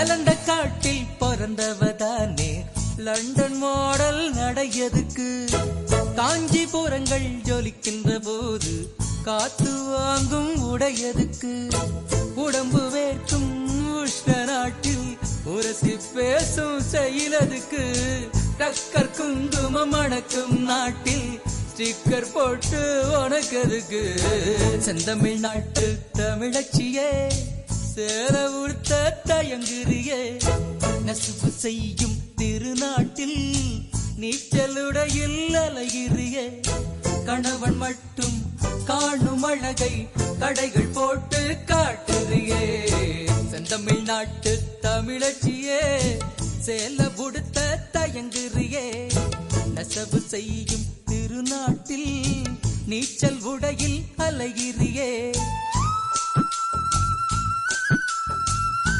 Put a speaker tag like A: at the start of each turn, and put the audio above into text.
A: கலந்த காட்டில் பிறந்தவதானே? London model நடையதுக்கு காஞ்சிபுரங்கள் ஜொலிக்கின்ற போது காத்து வாங்கும் உடையதுக்கு உடம்பு வேர்க்கும் உஷ்ண நாட்டில் உரசி பேசும் செயலதுக்கு டக்கர் குங்குமம் அணக்கும் நாட்டில் ஸ்டிக்கர் போட்டு உனக்கதுக்கு செந்தமிழ் நாட்டு தமிழச்சியே. சேர உடுத்த தயங்குறியே. நசுப்பு செய்யும் திருநாட்டில் நீச்சலுடையில் அலைகிறியே. கணவன் மட்டும் காணும் அழகை கடைகள் போட்டு காட்டுறியே. செந்தமிழ்நாட்டு தமிழச்சியே சேல உடுத்த தயங்குறியே. நெசவு செய்யும் திருநாட்டில் நீச்சல் உடையில் அலைகிறியே.